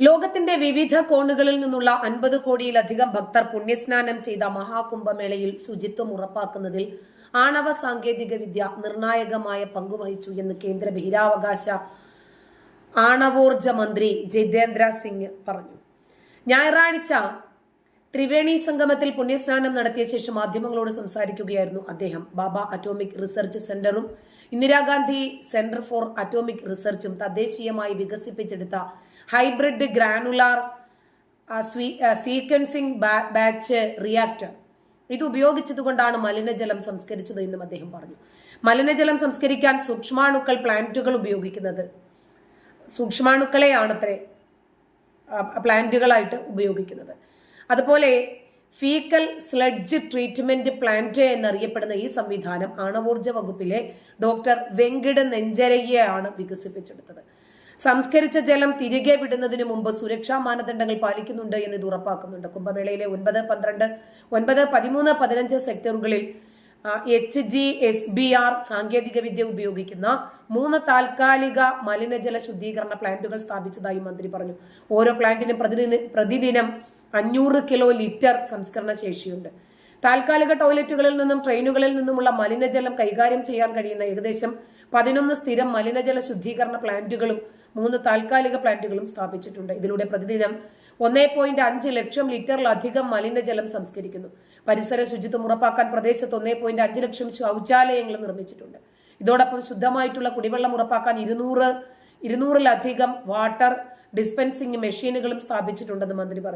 ലോകത്തിന്റെ വിവിധ കോണുകളിൽ നിന്നുള്ള അൻപത് കോടിയിലധികം ഭക്തർ പുണ്യസ്നാനം ചെയ്ത മഹാകുംഭമേളയിൽ ശുചിത്വം ഉറപ്പാക്കുന്നതിൽ ആണവ സാങ്കേതിക വിദ്യ നിർണായകമായ പങ്കുവഹിച്ചു എന്ന് കേന്ദ്ര ബഹിരാവകാശ ആണവോർജ മന്ത്രി ജിതേന്ദ്ര സിംഗ് പറഞ്ഞു. ഞായറാഴ്ച ത്രിവേണി സംഗമത്തിൽ പുണ്യസ്നാനം നടത്തിയ ശേഷം മാധ്യമങ്ങളോട് സംസാരിക്കുകയായിരുന്നു അദ്ദേഹം. ബാബ അറ്റോമിക് റിസർച്ച് സെന്ററും ഇന്ദിരാഗാന്ധി സെന്റർ ഫോർ അറ്റോമിക് റിസർച്ചും തദ്ദേശീയമായി വികസിപ്പിച്ചെടുത്ത hybrid granular sequencing batch reactor. ഇത് ഉപയോഗിച്ചതുകൊണ്ടാണ് മലിനജലം സംസ്കരിച്ചത് എന്നും അദ്ദേഹം പറഞ്ഞു. മലിനജലം സംസ്കരിക്കാൻ സൂക്ഷ്മാണുക്കൾ പ്ലാന്റുകൾ ഉപയോഗിക്കുന്നത്. സൂക്ഷ്മാണുക്കളെയാണത്രേ പ്ലാന്റുകളായിട്ട് ഉപയോഗിക്കുന്നത്. അതുപോലെ ഫീക്കൽ സ്ലഡ്ജ് ട്രീറ്റ്മെന്റ് പ്ലാന്റ് എന്നറിയപ്പെടുന്ന ഈ സംവിധാനം ആണവോർജ വകുപ്പിലെ ഡോക്ടർ വെങ്കിട നെഞ്ചരയ്യയാണ് വികസിപ്പിച്ചെടുത്തത്. സംസ്കരിച്ച ജലം തിരികെ വിടുന്നതിന് മുമ്പ് സുരക്ഷാ മാനദണ്ഡങ്ങൾ പാലിക്കുന്നുണ്ട് എന്ന് ഇത് ഉറപ്പാക്കുന്നുണ്ട്. കുംഭമേളയിലെ ഒൻപത് പന്ത്രണ്ട് ഒൻപത് പതിമൂന്ന് പതിനഞ്ച് സെക്ടറുകളിൽ H G S B R സാങ്കേതിക വിദ്യ ഉപയോഗിക്കുന്ന മൂന്ന് താൽക്കാലിക മലിനജല ശുദ്ധീകരണ പ്ലാന്റുകൾ സ്ഥാപിച്ചതായി മന്ത്രി പറഞ്ഞു. ഓരോ പ്ലാന്റിനും പ്രതിദിന പ്രതിദിനം അഞ്ഞൂറ് കിലോ ലിറ്റർ സംസ്കരണ ശേഷിയുണ്ട്. താൽക്കാലിക ടോയ്ലറ്റുകളിൽ നിന്നും ട്രെയിനുകളിൽ നിന്നുമുള്ള മലിനജലം കൈകാര്യം ചെയ്യാൻ കഴിയുന്ന ഏകദേശം പതിനൊന്ന് സ്ഥിരം മലിനജല ശുദ്ധീകരണ പ്ലാന്റുകളും മൂന്ന് താൽക്കാലിക പ്ലാന്റുകളും സ്ഥാപിച്ചിട്ടുണ്ട്. ഇതിലൂടെ പ്രതിദിനം ഒന്നേ പോയിന്റ് അഞ്ച് ലക്ഷം ലിറ്ററിലധികം മലിനജലം സംസ്കരിക്കുന്നു. പരിസര ശുചിത്വം ഉറപ്പാക്കാൻ പ്രദേശത്ത് ഒന്നേ പോയിന്റ് അഞ്ച് ലക്ഷം ശൗചാലയങ്ങൾ നിർമ്മിച്ചിട്ടുണ്ട്. ഇതോടൊപ്പം ശുദ്ധമായിട്ടുള്ള കുടിവെള്ളം ഉറപ്പാക്കാൻ ഇരുന്നൂറ് ഇരുന്നൂറിലധികം വാട്ടർ ഡിസ്പെൻസിംഗ് മെഷീനുകളും സ്ഥാപിച്ചിട്ടുണ്ടെന്ന് മന്ത്രി പറഞ്ഞു.